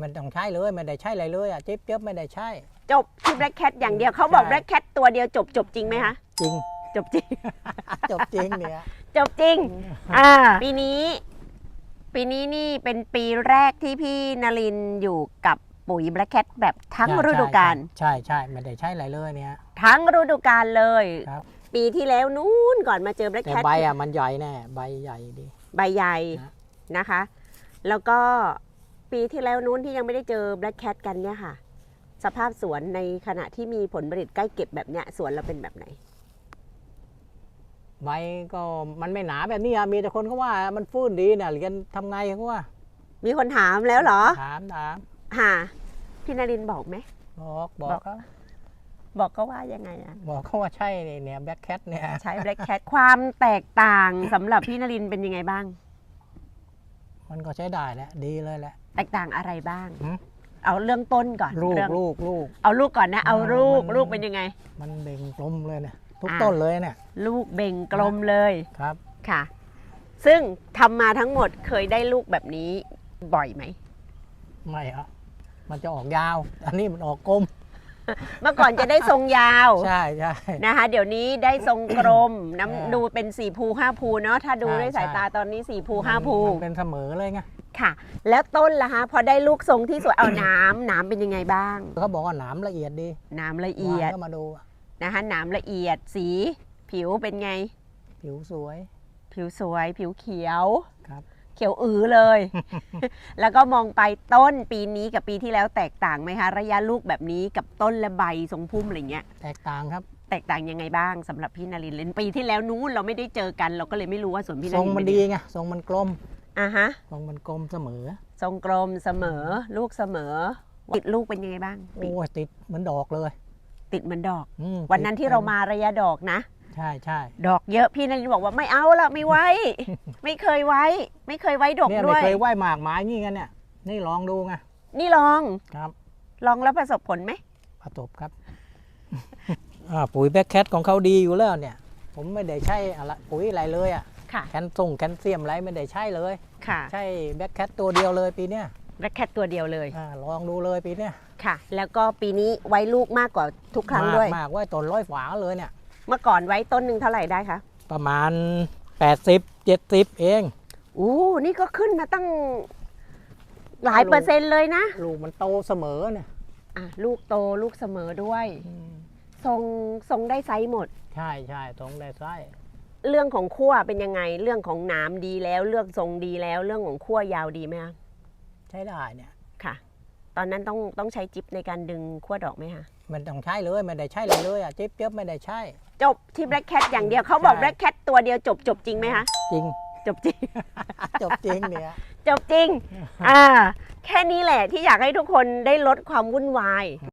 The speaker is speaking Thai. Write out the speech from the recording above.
มันต้องใช้เลยไม่ได้ใช้อะไรเลยอะจิ๊บจ๊บไม่ได้ใช้ จบที่ Black Cat อย่างเดียวเขาบอกใช่ Black Cat ตัวเดียวจบจบจริงไหมคะจริง จบจริง จบจริงเนี่ยจบจริง อ่า ปีนี้ ปีนี้นี่เป็นปีแรกที่พี่นรินทร์อยู่กับปุ๋ย Black Cat แบบทั้งใช่ฤดูกาลใช่ใช่ไม่ได้ใช้อะไรเลยเนี่ย ทั้งฤดูกาลเลย ครับ ปีที่แล้วนู้นก่อนมาเจอ Black แต่ Cat ใบอะมันใหญ่แน่ใบใหญ่ดี ใบใหญ่นะ นะคะ แล้วก็ ปีที่แล้วนู้นที่ยังไม่ได้เจอ Black Cat กันเนี่ยค่ะ สภาพสวนในขณะที่มีผลผลิตใกล้เก็บแบบเนี้ยสวนเราเป็นแบบไหน ใบก็มันไม่หนาแบบนี้อะมีแต่คนเขาว่ามันฟื้นดีเนี่ยเรียนทำไงเขาว่ามีคนถามแล้วเหรอถามถามค่ะพี่นรินทร์บอกไหม บอกบอบอก กเขาบอกก็ว่ายังไงอะ บอกเขาว่าใช่เนี่ยแบ็คแคทเนี่ย ใช้ Black Cat ความแตกต่างสำหรับพี่นรินทร์เป็นยังไงบ้าง มันก็ใช้ได้แหละดีเลยแหละ แตกต่างอะไรบ้าง หืม เอาเรื่องต้นก่อนลูกเรื่องลูกลูก เอาลูกก่อนนะ เอาอ่าลูกมัน ลูกเป็นยังไง มันเบ่งกลมเลยเนี่ยทุกอ่าต้นเลยเนี่ยลูกเบ่งกลมเลยครับ ค่ะ ซึ่งทำมาทั้งหมดเคยได้ลูกแบบนี้บ่อยไหม ไม่อะมันจะออกยาว อันนี้มันออกกลม เมื่อก่อนจะได้ทรงยาวใช่ใช่ นะคะ เดี๋ยวนี้ได้ทรงกลมอ่าน้ำดูเป็นสี่ภูห้าภูเนาะถ้าดูใช่ด้วยสายใช่ ตาตอนนี้สี่ภูห้าภูมันเป็นเสมอเลยไงค่ะ แล้วต้นล่ะคะ พอได้ลูกทรงที่สวยเอาน้ำน้ำเป็นยังไงบ้าง เขาบอกว่าหนามละเอียดดีน้ำละเอียดวางก็มาดูนะคะน้ำละเอียดสีผิวเป็นไง ผิวสวยผิวสวย ผิวเขียว ครับ เขียวอือเลย แล้วก็มองไปต้นปีนี้กับปีที่แล้วแตกต่างไหมคะ ระยะลูกแบบนี้กับต้นและใบทรงพุ่มอะไรเงี้ย แตกต่างครับแตกต่างยังไงบ้างสำหรับพี่นารินทร์เลนปีที่แล้วนู้นเราไม่ได้เจอกัน เราก็เลยไม่รู้ว่าสวนพี่ทนารงรินทร์มันเป็ดียังไงไงทรงมันกลมอะฮะ ทรงมันกลมเสมอ ทรงกลมเสมอ ลูกเสมอติดลูกเป็นยังไงบ้าง โอ้ยติดเหมือนดอกเลยติดเหมือนดอก อืมวันนั้นที่เรามาระยะดอกนะ ใช่ใช่ดอกเยอะพี่นารินทร์บอกว่าไม่เอาละไม่ไว้ ไม่เคยไว้ ไม่เคยไว้ดอกเนี่ยด้ไม่วย เคยไหว้หมากไม้งี้กันเนี่ย นี่ลองดูไงนี่ลองครับ ลองแล้วประสบผลไหม ประตบครับ อ่าปุ๋ยแบ็คแคทของเขาดีอยู่แล้วเนี่ย ผมไม่ได้ใช้อะไรปุ๋ยอะไรเลยอะค่ะ แคลส่งแคลเซียมอะไรไม่ได้ใช้เลย ค่ะใช่แบ็คแคทตัวเดียวเลยปีเนี้ยแบล็คแคทตัวเดียวเลยอ่าลองดูเลยปีเนี้ยค่ะ แล้วก็ปีนี้ไว้ลูกมากกว่าทุกครั้งมากด้วยมากไว้ต้นร้อยฝาเลยเนี่ย เมื่อก่อนไว้ต้นหนึ่งเท่าไหร่ได้คะประมาณ 80 70 เอง อู้นี่ก็ขึ้นมาตั้งหลายเปอร์เซ็นต์เลยนะลูกมันโตเสมอเนี่ยอะลูกโตลูกเสมอด้วยอืมทรงทรงได้ไซส์หมด ใช่ใช่ตรงได้ไส้เรื่องของขั้วเป็นยังไง เรื่องของหนามดีแล้วเรื่องทรงดีแล้ว เรื่องของขั้วยาวดีไหมคะใช้ได้เนี่ย ค่ะ ตอนนั้นต้องต้องใช้จิ๊บในการดึงขั้วดอกไหมคะมันต้องใช้เลยไม่ได้ใช้เลยเลยอะจิ๊บจ๊บไม่ได้ใช้ จบที่ Black Cat อย่างเดียวเขาบอกใช่ Black Cat ตัวเดียวจบจบจริงไหมคะจริง จบจริง จบจริงเนี่ย จบจริง อ่า แค่นี้แหละที่อยากให้ทุกคนได้ลดความวุ่นวาย